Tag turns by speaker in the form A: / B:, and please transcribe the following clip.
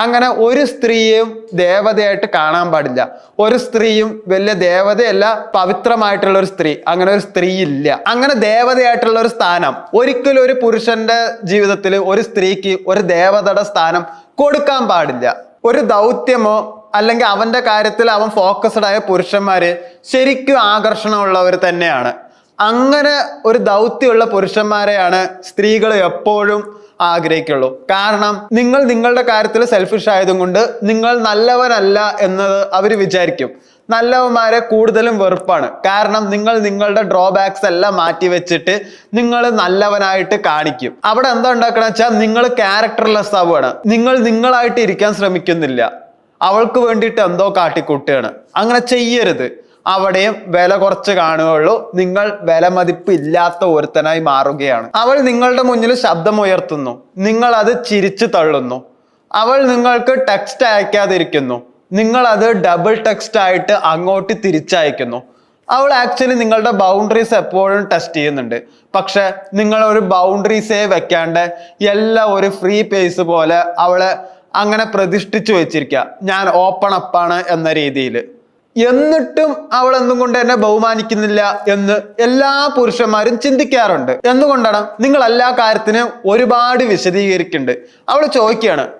A: അങ്ങനെ ഒരു സ്ത്രീയും ദേവതയായിട്ട് കാണാൻ പാടില്ല. ഒരു സ്ത്രീയും വലിയ ദേവതയല്ല പവിത്രമായിട്ടുള്ള ഒരു സ്ത്രീ. അങ്ങനെ ഒരു സ്ത്രീ ഇല്ല അങ്ങനെ ദേവതയായിട്ടുള്ള ഒരു സ്ഥാനം ഒരിക്കലും ഒരു പുരുഷന്റെ ജീവിതത്തിൽ ഒരു സ്ത്രീക്ക് ഒരു ദേവതയുടെ സ്ഥാനം കൊടുക്കാൻ പാടില്ല. ഒരു ദൗത്യമോ അല്ലെങ്കിൽ അവന്റെ കാര്യത്തിൽ അവൻ ഫോക്കസ്ഡ് ആയ പുരുഷന്മാര് ശരിക്കും ആകർഷണമുള്ളവർ തന്നെയാണ്. അങ്ങനെ ഒരു ദൗത്യമുള്ള പുരുഷന്മാരെയാണ് സ്ത്രീകൾ എപ്പോഴും ആഗ്രഹിക്കുള്ളൂ. കാരണം നിങ്ങൾ നിങ്ങളുടെ കാര്യത്തിൽ സെൽഫിഷ് ആയതും കൊണ്ട് നിങ്ങൾ നല്ലവനല്ല എന്നത് അവർ വിചാരിക്കും. നല്ലവന്മാരെ കൂടുതലും വെറുപ്പാണ്. കാരണം നിങ്ങൾ നിങ്ങളുടെ ഡ്രോബാക്സ് എല്ലാം മാറ്റി വെച്ചിട്ട് നിങ്ങൾ നല്ലവനായിട്ട് കാണിക്കും. അവിടെ എന്താ ഉണ്ടാക്കണ വെച്ചാൽ നിങ്ങൾ ക്യാരക്ടർലെസ് ആവുകയാണ്. നിങ്ങൾ നിങ്ങളായിട്ട് ഇരിക്കാൻ ശ്രമിക്കുന്നില്ല. അവൾക്ക് വേണ്ടിയിട്ട് എന്തോ കാട്ടിക്കൂട്ടുകയാണ്. അങ്ങനെ ചെയ്യരുത്. അവിടെയും വില കുറച്ച് കാണുകയുള്ളൂ. നിങ്ങൾ വില മതിപ്പ് ഇല്ലാത്ത ഒരുത്തനായി മാറുകയാണ്. അവൾ നിങ്ങളുടെ മുന്നിൽ ശബ്ദമുയർത്തുന്നു. നിങ്ങൾ അത് ചിരിച്ചു തള്ളുന്നു. അവൾ നിങ്ങൾക്ക് ടെക്സ്റ്റ് അയക്കാതിരിക്കുന്നു. നിങ്ങൾ അത് ഡബിൾ ടെക്സ്റ്റ് ആയിട്ട് അങ്ങോട്ട് തിരിച്ചയക്കുന്നു. അവൾ ആക്ച്വലി നിങ്ങളുടെ ബൗണ്ടറീസ് എപ്പോഴും ടെസ്റ്റ് ചെയ്യുന്നുണ്ട്. പക്ഷെ നിങ്ങൾ ഒരു ബൗണ്ടറീസേ വെക്കാണ്ട് എല്ലാം ഒരു ഫ്രീ പേസ് പോലെ അവളെ അങ്ങനെ പ്രതിഷ്ഠിച്ചു വെച്ചിരിക്കുക. ഞാൻ ഓപ്പൺ അപ്പാണ് എന്ന രീതിയിൽ. എന്നിട്ടും അവൾ എന്തും കൊണ്ട് എന്നെ ബഹുമാനിക്കുന്നില്ല എന്ന് എല്ലാ പുരുഷന്മാരും ചിന്തിക്കാറുണ്ട്. എന്തുകൊണ്ടാണ്? നിങ്ങൾ എല്ലാ കാര്യത്തിനും ഒരുപാട് വിശദീകരിക്കുന്നുണ്ട്. അവൾ ചോദിക്കുകയാണ്